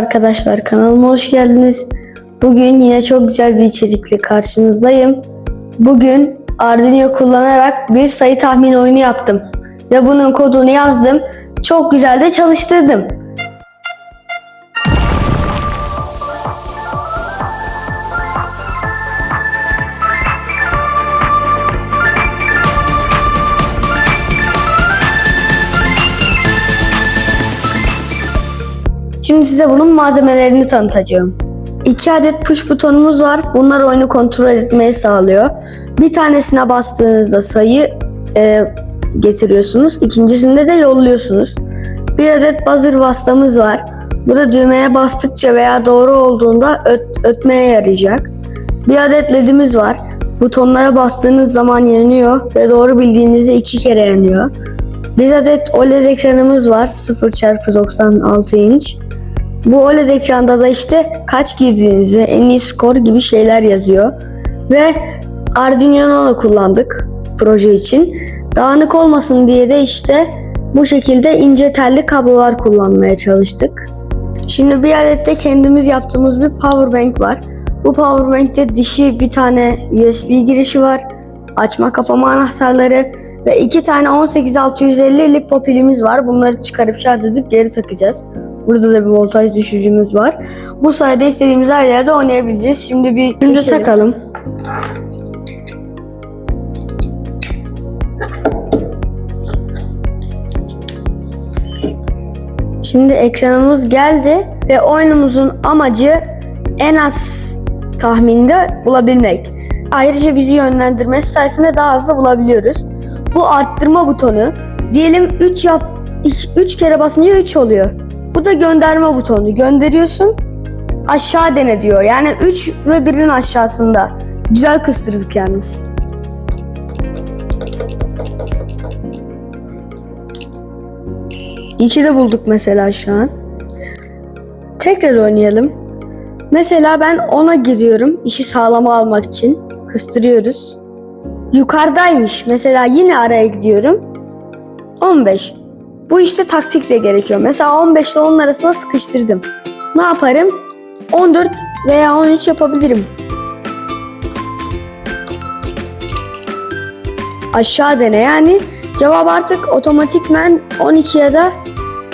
Arkadaşlar kanalıma hoş geldiniz. Bugün yine çok güzel bir içerikle karşınızdayım. Bugün Arduino kullanarak bir sayı tahmin oyunu yaptım. Ve bunun kodunu yazdım. Çok güzel de çalıştırdım. Şimdi size bunun malzemelerini tanıtacağım. İki adet push butonumuz var. Bunlar oyunu kontrol etmeyi sağlıyor. Bir tanesine bastığınızda sayı e, getiriyorsunuz. İkincisinde de yolluyorsunuz. Bir adet buzzer vasıtamız var. Bu da düğmeye bastıkça veya doğru olduğunda öt- ötmeye yarayacak. Bir adet ledimiz var. Butonlara bastığınız zaman yanıyor ve doğru bildiğinizde iki kere yanıyor. Bir adet OLED ekranımız var 0x96 inç. Bu OLED ekranda da işte kaç girdiğinizi, en iyi skor gibi şeyler yazıyor. Ve Arduino kullandık proje için. Dağınık olmasın diye de işte bu şekilde ince telli kablolar kullanmaya çalıştık. Şimdi bir adet de kendimiz yaptığımız bir power bank var. Bu power bank'te dişi bir tane USB girişi var. Açma kapama anahtarları ve iki tane 18650 lipo pilimiz var. Bunları çıkarıp şarj edip geri takacağız. Burada da bir voltaj düşürücümüz var. Bu sayede istediğimiz her yerde oynayabileceğiz. Şimdi bir Şimdi takalım. Şimdi ekranımız geldi ve oyunumuzun amacı en az tahminde bulabilmek. Ayrıca bizi yönlendirmesi sayesinde daha hızlı bulabiliyoruz. Bu arttırma butonu diyelim 3 yap 3 kere basınca 3 oluyor. Bu da gönderme butonu. Gönderiyorsun aşağı dene diyor. Yani 3 ve 1'in aşağısında. Güzel kıstırdık yalnız. İki de bulduk mesela şu an. Tekrar oynayalım. Mesela ben 10'a giriyorum işi sağlama almak için. Kıstırıyoruz. Yukarıdaymış. Mesela yine araya gidiyorum. 15. Bu işte taktik de gerekiyor. Mesela 15 ile 10 arasında sıkıştırdım. Ne yaparım? 14 veya 13 yapabilirim. Aşağı dene yani cevap artık otomatikmen 12 ya da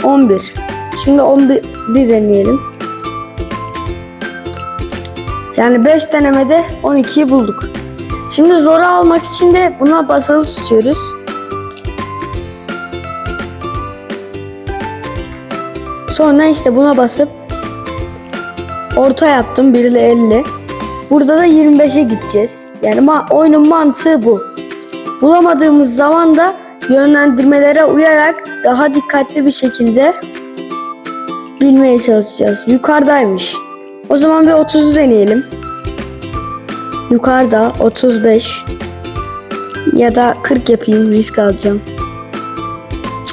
11. Şimdi 11'i deneyelim. Yani 5 denemede 12'yi bulduk. Şimdi zoru almak için de buna basılı tutuyoruz. Sonra işte buna basıp orta yaptım 1 ile 50. Burada da 25'e gideceğiz. Yani ma- oyunun mantığı bu. Bulamadığımız zaman da yönlendirmelere uyarak daha dikkatli bir şekilde bilmeye çalışacağız. Yukarıdaymış. O zaman bir 30'u deneyelim. Yukarıda 35 ya da 40 yapayım risk alacağım.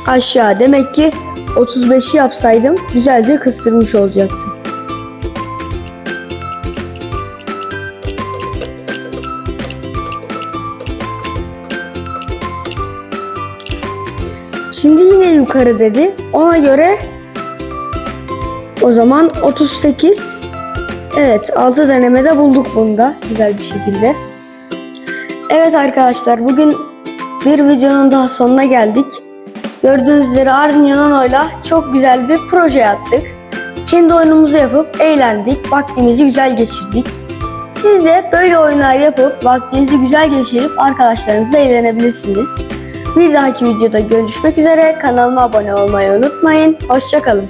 Aşağı demek ki 35'i yapsaydım güzelce kıstırmış olacaktım. Şimdi yine yukarı dedi. Ona göre o zaman 38 Evet 6 denemede bulduk bunu da güzel bir şekilde. Evet arkadaşlar bugün bir videonun daha sonuna geldik. Gördüğünüz üzere Arduino Uno'yla çok güzel bir proje yaptık. Kendi oyunumuzu yapıp eğlendik, vaktimizi güzel geçirdik. Siz de böyle oyunlar yapıp vaktinizi güzel geçirip arkadaşlarınızla eğlenebilirsiniz. Bir dahaki videoda görüşmek üzere. Kanalıma abone olmayı unutmayın. Hoşçakalın.